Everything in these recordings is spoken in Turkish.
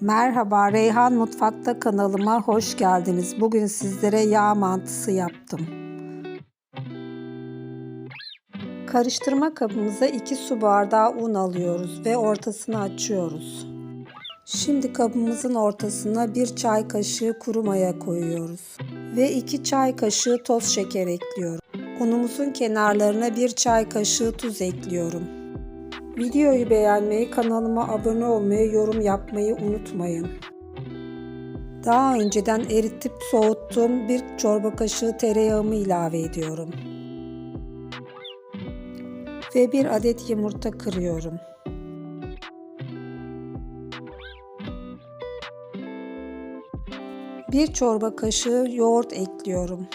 Merhaba Reyhan Mutfakta kanalıma hoş geldiniz. Bugün sizlere yağ mantısı yaptım. Karıştırma kabımıza 2 su bardağı un alıyoruz ve ortasını açıyoruz. Şimdi kabımızın ortasına 1 çay kaşığı kuru maya koyuyoruz ve 2 çay kaşığı toz şeker ekliyorum. Unumuzun kenarlarına 1 çay kaşığı tuz ekliyorum. Videoyu beğenmeyi, kanalıma abone olmayı, yorum yapmayı unutmayın. Daha önceden eritip soğuttuğum bir çorba kaşığı tereyağımı ilave ediyorum. Ve bir adet yumurta kırıyorum. Bir çorba kaşığı yoğurt ekliyorum.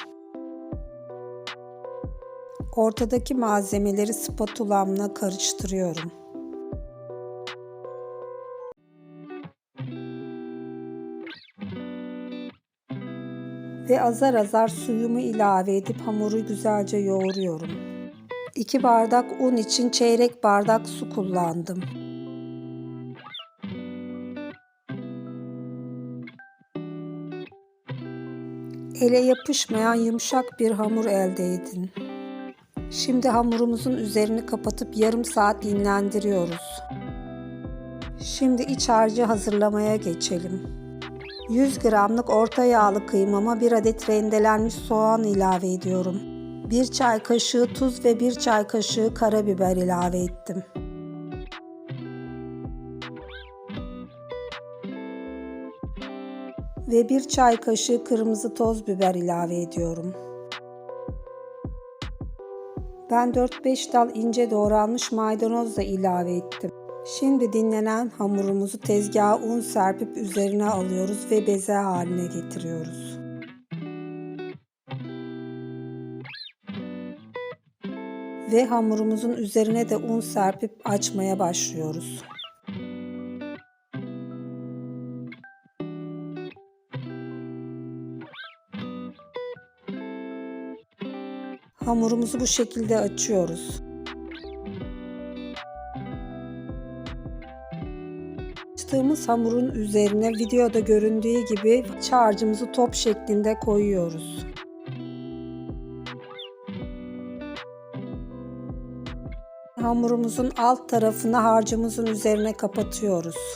Ortadaki malzemeleri spatulamla karıştırıyorum. Ve azar azar suyumu ilave edip hamuru güzelce yoğuruyorum. 2 bardak un için çeyrek bardak su kullandım. Ele yapışmayan yumuşak bir hamur elde edin. Şimdi hamurumuzun üzerini kapatıp yarım saat dinlendiriyoruz. Şimdi iç harcı hazırlamaya geçelim. 100 gramlık orta yağlı kıymama bir adet rendelenmiş soğan ilave ediyorum. 1 çay kaşığı tuz ve 1 çay kaşığı karabiber ilave ettim. Ve 1 çay kaşığı kırmızı toz biber ilave ediyorum. Ben 4-5 dal ince doğranmış maydanoz da ilave ettim. Şimdi dinlenen hamurumuzu tezgaha un serpip üzerine alıyoruz ve beze haline getiriyoruz. Ve hamurumuzun üzerine de un serpip açmaya başlıyoruz. Hamurumuzu bu şekilde açıyoruz. Açtığımız hamurun üzerine videoda göründüğü gibi harcımızı top şeklinde koyuyoruz. Hamurumuzun alt tarafını harcımızın üzerine kapatıyoruz.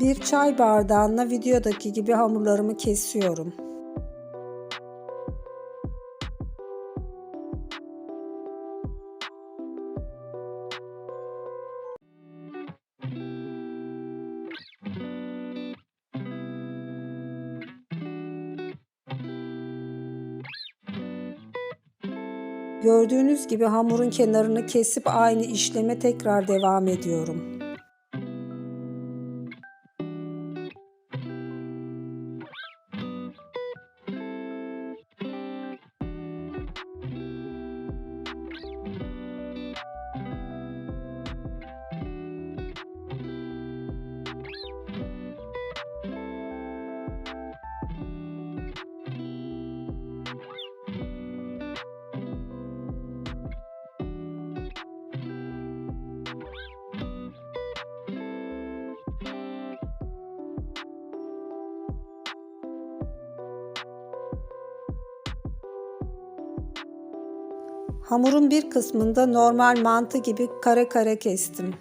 Bir çay bardağına videodaki gibi hamurlarımı kesiyorum. Gördüğünüz gibi hamurun kenarını kesip aynı işleme tekrar devam ediyorum. Hamurun bir kısmında normal mantı gibi kare kare kestim.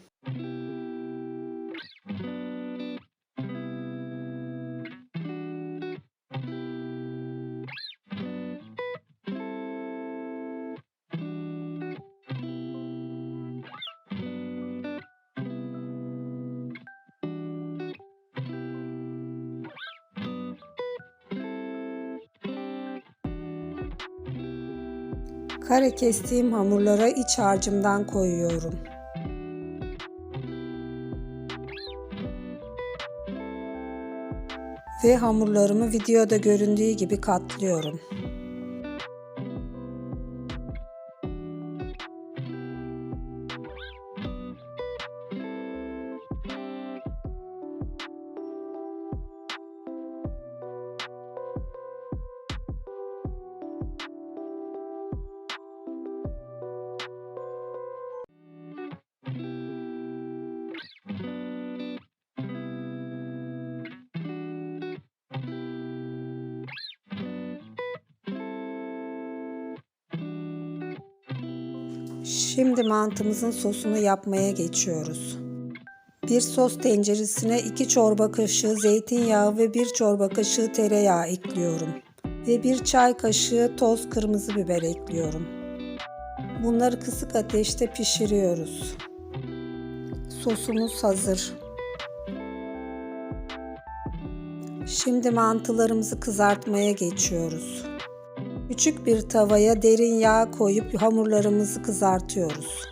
Kare kestiğim hamurlara iç harcımdan koyuyorum. Ve hamurlarımı videoda göründüğü gibi katlıyorum. Şimdi mantımızın sosunu yapmaya geçiyoruz. Bir sos tenceresine 2 çorba kaşığı zeytinyağı ve 1 çorba kaşığı tereyağı ekliyorum. Ve 1 çay kaşığı toz kırmızı biber ekliyorum. Bunları kısık ateşte pişiriyoruz. Sosumuz hazır. Şimdi mantılarımızı kızartmaya geçiyoruz. Küçük bir tavaya derin yağ koyup hamurlarımızı kızartıyoruz.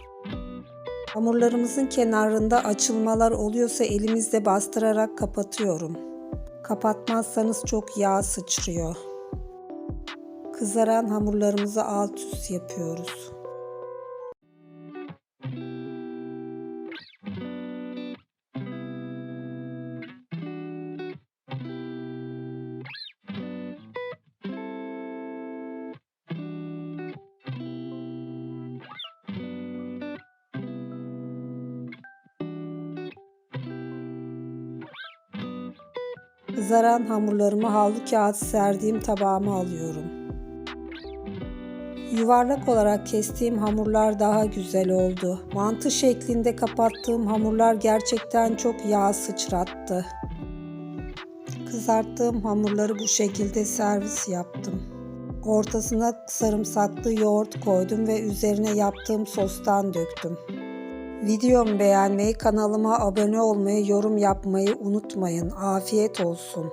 Hamurlarımızın kenarında açılmalar oluyorsa elimizle bastırarak kapatıyorum. Kapatmazsanız çok yağ sıçrıyor. Kızaran hamurlarımızı alt üst yapıyoruz. Kızaran hamurlarımı havlu kağıt serdiğim tabağıma alıyorum. Yuvarlak olarak kestiğim hamurlar daha güzel oldu. Mantı şeklinde kapattığım hamurlar gerçekten çok yağ sıçrattı. Kızarttığım hamurları bu şekilde servis yaptım. Ortasına sarımsaklı yoğurt koydum ve üzerine yaptığım sostan döktüm. Videomu beğenmeyi, kanalıma abone olmayı, yorum yapmayı unutmayın. Afiyet olsun.